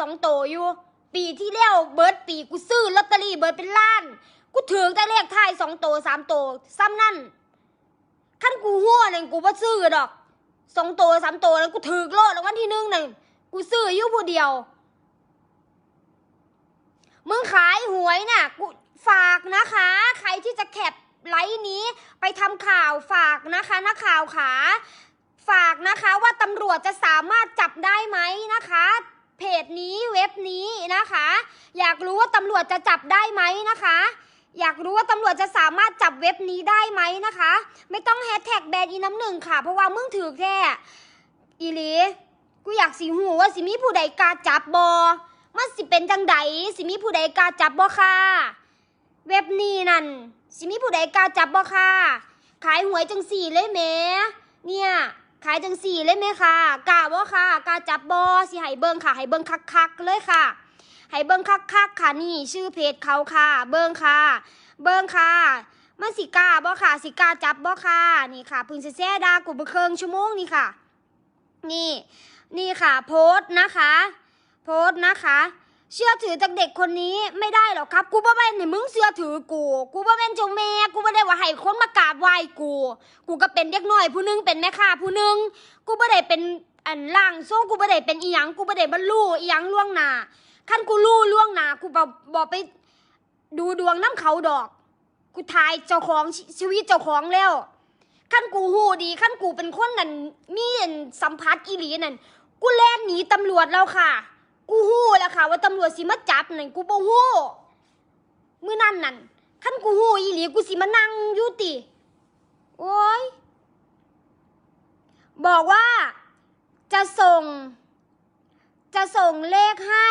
สองโตอยู่ ปีที่แล้วเบิร์ดปีกูซื้อลอตเตอรี่เบิร์ดเป็นล้าน กูถือแต่เลขท้ายสองตสามตซ้ำนั่นขั้นกูหัวนั่นกูว่าซื้อดอกสองตสามตแล้วกูถือโลดแล้ววันที่หนึ่งนั่นกูซื้ออยู่ผู้เดียว มึงขายหวยน่ะกูฝากนะคะ ใครที่จะแคปไลฟ์นี้ไปทำข่าวฝากนะคะนักข่าวขา ฝากนะคะว่าตำรวจจะสามารถจับได้ไหมนะคะ เพจนี้เว็บนี้นะคะ อยากรู้ว่าตำรวจจะจับได้ไหมนะคะ อยากรู้ว่าตำรวจจะสามารถจับเว็บนี้ได้ไหมนะคะ ไม่ต้องแฮชแท็กแบนอีน้ำหนึ่งค่ะ เพราะว่ามึงถือแค่อีลีกูอยากสีหูว่าสิมีผู้ใดกาจับบอมันสิเป็นจังใดสิมีผู้ใดกาจับบอค่ะ เว็บนี้นั่นสิมีผู้ใดกาจับบอค่ะ ขายหวยจังสี่เลยแหมเนี่ย ขายจังสี่เลยไหมค่ะกาบ่ค่ะกาจับบอสิให้เบิ่งค่ะให้เบิ่งคักๆเลยค่ะให้เบิ่งคักๆค่ะนี่ชื่อเพจเขาค่ะ เบิ่งค่ะ เบิ่งค่ะมันสิกาบ่ค่ะสิกาจับบ่ค่ะนี่ค่ะพึ่งสิแซ่ดากูเบเครื่องชั่วโมงนี่ค่ะ นี่ นี่ค่ะ โพสต์นะคะ โพสต์นะคะ เชื่อถือจากเด็กคนนี้ไม่ได้หรอกครับ กูบ่แม่นให้มึงเชื่อถือกู กูบ่แม่นเจ้าแม่ กูบ่ได้ว่าให้คนมากราบไหว้กู กูก็เป็นเด็กน้อยผู้หนึงเป็นแม่ค้าผู้หนึง กูบ่ได้เป็นอันล่างโซ่กูบ่ได้เป็นอีหยัง กูบ่ได้บรรลุอีหยังล่วงหน้าคันกูรู้ล่วงหน้ากูบ่บ่ไปดูดวงน้ำเขาดอก กูทายเจ้าของชีวิตเจ้าของแล้วคันกูหูดีคันกูเป็นคนนั่นมีนสัมผัสอีหลีนั่นกูแล่นหนีตำรวจแล้วค่ะ กูหู้แล้วค่ะ ว่าตำรวจสิมาจับนั่นกูบ่หู้มื้อนั่นนั่นคันกูหู้อีหลีกูสิมานั่งอยู่ติโอ้ยบอกว่าจะส่ง จะส่งเลขให้